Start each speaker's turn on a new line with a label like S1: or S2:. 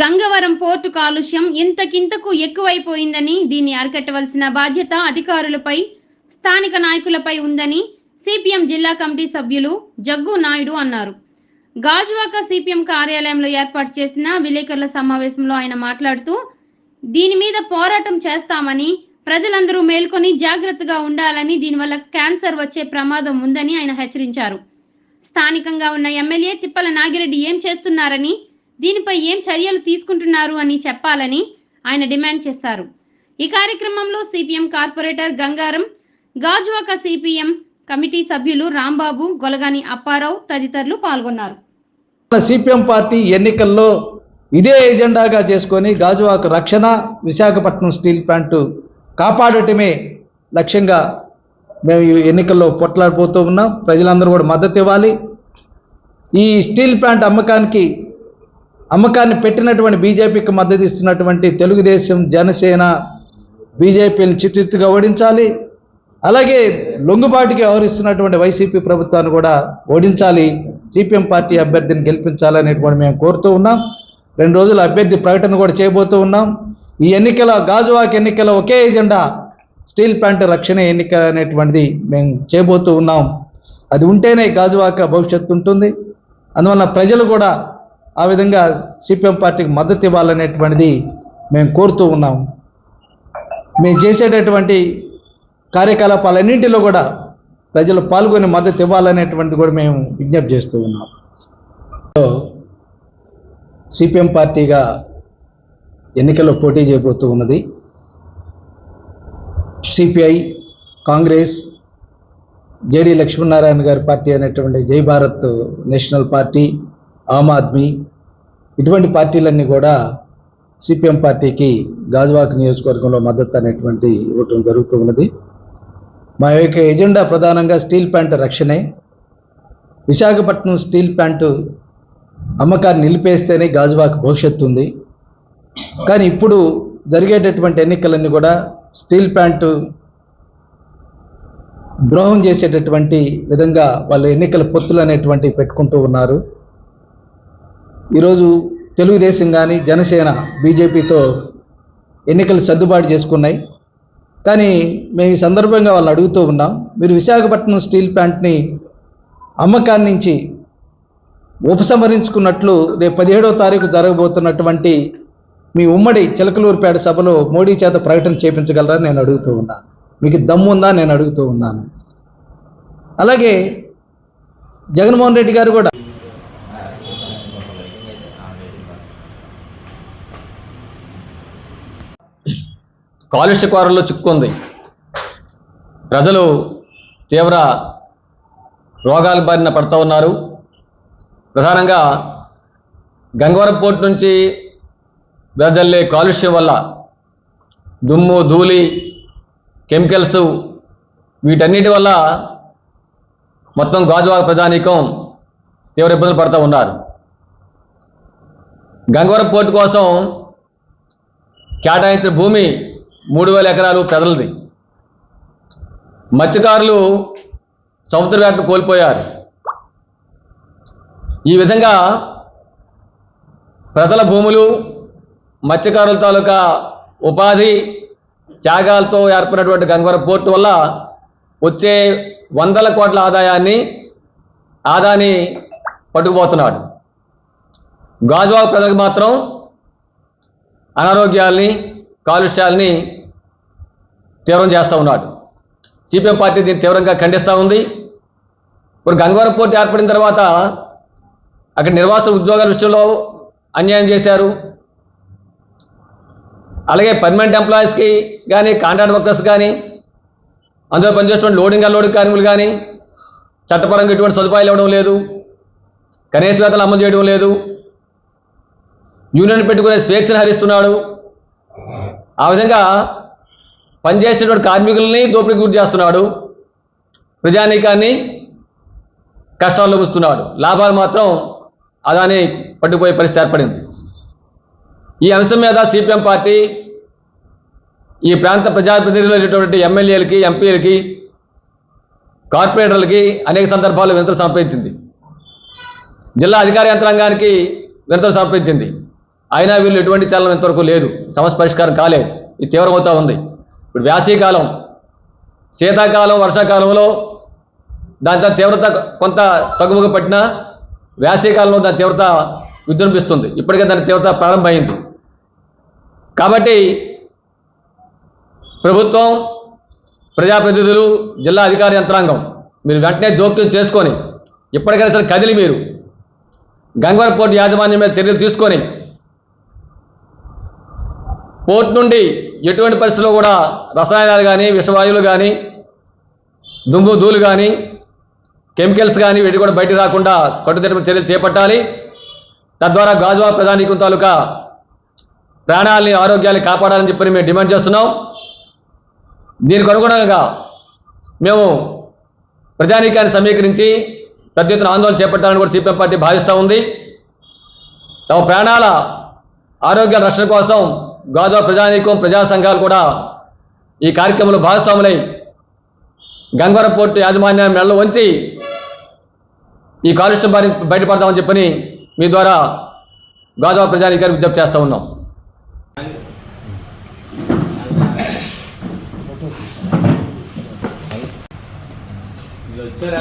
S1: Gangavaram port కాలుష్యం ఇంతకింతకు ఎక్కువైపోయిందని దీన్ని అరికట్టవలసిన బాధ్యత అధికారులపై స్థానిక నాయకులపై ఉందని సిపిఎం జిల్లా కమిటీ సభ్యులు జగ్గు నాయుడు అన్నారు. గాజువాక సిపిఎం కార్యాలయంలో ఏర్పాటు చేసిన విలేకరుల సమావేశంలో ఆయన మాట్లాడుతూ దీని మీద పోరాటం చేస్తామని ప్రజలందరూ మేల్కొని జాగ్రత్తగా ఉండాలని దీనివల్ల క్యాన్సర్ వచ్చే ప్రమాదం ఉందని ఆయన హెచ్చరించారు. స్థానికంగా ఉన్న ఎమ్మెల్యే తిప్పల నాగిరెడ్డి ఏం చేస్తున్నారని దీనిపై ఏం చర్యలు తీసుకుంటున్నారు అని చెప్పాలని ఆయన డిమాండ్ చేశారు ఈ కార్యక్రమంలో CPM corporator Gangaram Gajuwaka CPM committee సభ్యులు రాంబాబు గొలగాని అప్పారావు తదితరులు పాల్గొన్నారు.
S2: సిపిఎం పార్టీ ఎన్నికల్లో ఇదే ఎజెండాగా చేసుకొని గాజువాక రక్షణ విశాఖపట్నం స్టీల్ ప్లాంట్ కాపాడటమే లక్ష్యంగా మేము ఈ ఎన్నికల్లో పొట్లాడిపోతూ ఉన్నాం. ప్రజలందరూ కూడా మద్దతు ఇవ్వాలి. ఈ స్టీల్ ప్లాంట్ అమ్మకానికి అమ్మకాన్ని పెట్టినటువంటి బీజేపీకి మద్దతు ఇస్తున్నటువంటి తెలుగుదేశం జనసేన బీజేపీని చిత్తుగా ఓడించాలి. అలాగే లొంగుబాటుకి వ్యవహరిస్తున్నటువంటి వైసీపీ ప్రభుత్వాన్ని కూడా ఓడించాలి. సిపిఎం పార్టీ అభ్యర్థిని గెలిపించాలని కూడా మేము కోరుతూ ఉన్నాం. రెండు రోజుల అభ్యర్థి ప్రకటన కూడా చేయబోతూ ఉన్నాం. ఈ ఎన్నికల గాజువాక్ ఎన్నికల ఒకే ఎజెండా స్టీల్ ప్లాంట్ రక్షణ ఎన్నిక అనేటువంటిది మేము చేయబోతూ ఉన్నాం. అది ఉంటేనే గాజువాక భవిష్యత్తు ఉంటుంది. అందువల్ల ప్రజలు కూడా ఆ విధంగా సిపిఎం పార్టీకి మద్దతు ఇవ్వాలనేటువంటిది మేము కోరుతూ ఉన్నాం. మేము చేసేటటువంటి కార్యకలాపాలన్నింటిలో కూడా ప్రజలు పాల్గొని మద్దతు ఇవ్వాలనేటువంటిది కూడా మేము విజ్ఞప్తి చేస్తూ ఉన్నాం. సిపిఎం పార్టీగా ఎన్నికల్లో పోటీ చేయబోతూ ఉన్నది. సిపిఐ కాంగ్రెస్ జేడి లక్ష్మీనారాయణ గారి పార్టీ అనేటువంటి జై భారత్ నేషనల్ పార్టీ ఆమ్ ఆద్మీ. ఇటువంటి పార్టీలన్నీ కూడా సిపిఎం పార్టీకి గాజువాక్ నియోజకవర్గంలో మద్దతు అనేటువంటి ఇవ్వటం జరుగుతూ ఉన్నది. మా యొక్క ఎజెండా ప్రధానంగా స్టీల్ ప్లాంట్ రక్షణే. విశాఖపట్నం స్టీల్ ప్లాంట్ అమ్మకాన్ని నిలిపేస్తేనే గాజువాక్ భవిష్యత్తు ఉంది. కానీ ఇప్పుడు జరిగేటటువంటి ఎన్నికలన్నీ కూడా స్టీల్ ప్లాంట్ ద్రోహం చేసేటటువంటి విధంగా వాళ్ళు ఎన్నికల పొత్తులు అనేటువంటివి పెట్టుకుంటూ ఉన్నారు. ఈరోజు తెలుగుదేశం కానీ జనసేన బీజేపీతో ఎన్నికలు సర్దుబాటు చేసుకున్నాయి. కానీ మేము ఈ సందర్భంగా వాళ్ళు అడుగుతూ ఉన్నాం మీరు విశాఖపట్నం స్టీల్ ప్లాంట్ని అమ్మకాన్ని నుంచి ఉపసంహరించుకున్నట్లు రేపు పదిహేడవ తారీఖు జరగబోతున్నటువంటి మీ ఉమ్మడి చిలకలూరుపేట సభలో మోడీ చేత ప్రకటన చేపించగలరా నేను అడుగుతూ ఉన్నాను. మీకు దమ్ముందా నేను అడుగుతూ ఉన్నాను. అలాగే జగన్మోహన్ రెడ్డి గారు కూడా
S3: కాలుష్య కోరల్లో చిక్కుంది. ప్రజలు తీవ్ర రోగాల బారిన పడుతూ ఉన్నారు. ప్రధానంగా గంగవరం పోర్ట్ నుంచి వెదజల్లే కాలుష్యం వల్ల దుమ్ము ధూళి కెమికల్స్ వీటన్నిటి వల్ల మొత్తం గాజువాక ప్రజానీకం తీవ్ర ఇబ్బందులు పడుతూ ఉన్నారు. గంగవరం పోర్టు కోసం కేటాయించిన భూమి మూడు వేల ఎకరాలు ప్రజలది. మత్స్యకారులు సముద్ర వేటను కోల్పోయారు. ఈ విధంగా ప్రజల భూములు మత్స్యకారుల తాలూకా ఉపాధి త్యాగాలతో ఏర్పడినటువంటి గంగవరం పోర్టు వల్ల వచ్చే వందల కోట్ల ఆదాయాన్ని ఆదాని పట్టుకుపోతున్నాడు. గాజువాక ప్రజలకు మాత్రం అనారోగ్యాల్ని కాలుష్యాల్ని తీవ్రం చేస్తూ ఉన్నాడు. సిపిఎం పార్టీ దీన్ని తీవ్రంగా ఖండిస్తూ ఉంది. ఇప్పుడు గంగవరం పోర్టు ఏర్పడిన తర్వాత అక్కడ నిర్వాసిత ఉద్యోగాల విషయంలో అన్యాయం చేశారు. అలాగే పర్మనెంట్ ఎంప్లాయీస్కి కానీ కాంట్రాక్ట్ వర్కర్స్ కానీ అందులో పనిచేస్తున్న లోడింగ్ అన్లోడింగ్ కార్మికులు కానీ చట్టపరంగా ఎటువంటి సదుపాయాలు ఇవ్వడం లేదు. కనీస వేతలు అమలు చేయడం లేదు. యూనియన్ పెట్టుకునే స్వేచ్ఛను హరిస్తున్నాడు. ఆ విధంగా పనిచేసేటువంటి కార్మికుల్ని దోపిడీకి గురి చేస్తున్నాడు. ప్రజానీకాన్ని కష్టాల్లో ఉంచుతున్నాడు. లాభాలు మాత్రం అదాని పట్టుకుపోయే పరిస్థితి ఏర్పడింది. ఈ అంశం మీద సిపిఎం పార్టీ ఈ ప్రాంత ప్రజాప్రతినిధులు అయినటువంటి ఎమ్మెల్యేలకి ఎంపీలకి కార్పొరేటర్లకి అనేక సందర్భాల్లో వినతులు సమర్పించింది. జిల్లా అధికార యంత్రాంగానికి వినతులు సమర్పించింది. అయినా వీళ్ళు ఎటువంటి చలనం ఇంతవరకు లేదు. సమస్య పరిష్కారం కాలేదు. ఇది తీవ్రమవుతూ ఉంది. ఇప్పుడు వేసవికాలం శీతాకాలం వర్షాకాలంలో దాని తీవ్రత కొంత తగ్గుముగా పట్టినా వేసవికాలంలో దాని తీవ్రత విజృంభిస్తుంది. ఇప్పటికే దాని తీవ్రత ప్రారంభమైంది. కాబట్టి ప్రభుత్వం ప్రజాప్రతినిధులు జిల్లా అధికార యంత్రాంగం మీరు వెంటనే జోక్యం చేసుకొని ఇప్పటికైనా సరే కదిలి మీరు గంగవరం పోర్టు యాజమాన్యం మీద చర్యలు తీసుకొని పోర్ట్ నుండి ఎటువంటి పరిస్థితుల్లో కూడా రసాయనాలు కానీ విషవాయువులు కానీ దుమ్ము ధూళి కానీ కెమికల్స్ కానీ వీటి కూడా బయటకు రాకుండా కట్టుదిట్టమైన చర్యలు చేపట్టాలి. తద్వారా గాజువా ప్రధానికం తాలూకా ప్రాణాలని ఆరోగ్యాన్ని కాపాడాలని చెప్పి మేము డిమాండ్ చేస్తున్నాం. దీనికి అనుగుణంగా మేము ప్రజానీకాన్ని సమీకరించి పెద్ద ఎత్తున ఆందోళన చేపట్టాలని కూడా సిపిఎం పార్టీ భావిస్తూ ఉంది. తమ ప్రాణాల ఆరోగ్య రక్షణ కోసం గాజువా ప్రజానీకం ప్రజా సంఘాలు కూడా ఈ కార్యక్రమంలో భాగస్వాములై గంగవరం పోర్టు యాజమాన్యాన్ని మెడలు వంచి ఈ కాలుష్యం బారి బయటపడదామని చెప్పని మీ ద్వారా గాజువా ప్రజానీకాన్ని విజ్ఞప్తి చేస్తూ ఉన్నాం.
S4: వచ్చారా